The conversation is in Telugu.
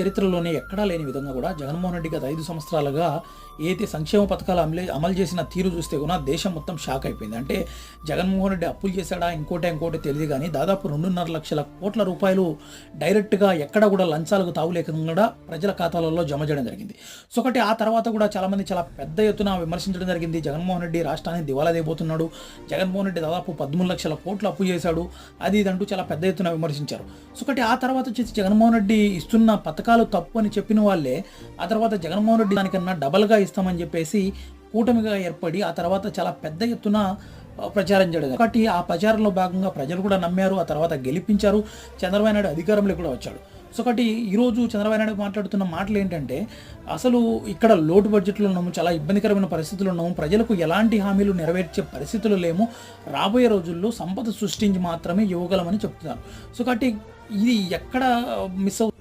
చరిత్రలోనే ఎక్కడా లేని విధంగా కూడా జగన్మోహన్ రెడ్డి గత ఐదు సంవత్సరాలుగా ఏదైతే సంక్షేమ పథకాలు అమలు అమలు చేసిన తీరు చూస్తే కూడా దేశం మొత్తం షాక్ అయిపోయింది. అంటే జగన్మోహన్ రెడ్డి అప్పులు చేశాడా ఇంకోటి ఇంకోటి తెలియదు కానీ దాదాపు రెండున్నర లక్షల కోట్ల రూపాయలు డైరెక్ట్గా ఎక్కడ కూడా లంచాలకు తావు లేకుండా ప్రజల ఖాతాలలో జమ చేయడం జరిగింది. సో ఒకటి ఆ తర్వాత కూడా చాలామంది చాలా పెద్ద ఎత్తున విమర్శించడం జరిగింది. జగన్మోహన్ రెడ్డి రాష్ట్రాన్ని దివాలా దిగబోతున్నాడు జగన్మోహన్ రెడ్డి దాదాపు పదమూడు లక్షల కోట్లు అప్పు చేశాడు. అది ఇదంటూ చాలా పెద్ద ఎత్తున విమర్శించారు. సో ఒకటి ఆ తర్వాత వచ్చేసి జగన్మోహన్ రెడ్డి ఇస్తున్న పథకాలు తప్పు అని చెప్పిన వాళ్ళే ఆ తర్వాత జగన్మోహన్ రెడ్డి దానికన్నా డబల్గా ఇస్తామని చెప్పేసి కూటమిగా ఏర్పడి ఆ తర్వాత చాలా పెద్ద ఎత్తున ప్రచారం చేయడం జరిగింది. కాబట్టి ఆ ప్రచారంలో భాగంగా ప్రజలు కూడా నమ్మారు ఆ తర్వాత గెలిపించారు. చంద్రబాబు నాయుడు అధికారంలో కూడా వచ్చాడు. సో ఒకటి ఈరోజు చంద్రబాబు నాయుడు మాట్లాడుతున్న మాటలు ఏంటంటే అసలు ఇక్కడ లోటు బడ్జెట్లో ఉన్నాము చాలా ఇబ్బందికరమైన పరిస్థితులు ఉన్నాము ప్రజలకు ఎలాంటి హామీలు నెరవేర్చే పరిస్థితులు లేము. రాబోయే రోజుల్లో సంపద సృష్టించి మాత్రమే ఇవ్వగలమని చెప్తున్నారు. సో కాబట్టి ఇది ఎక్కడ మిస్ అవుతుంది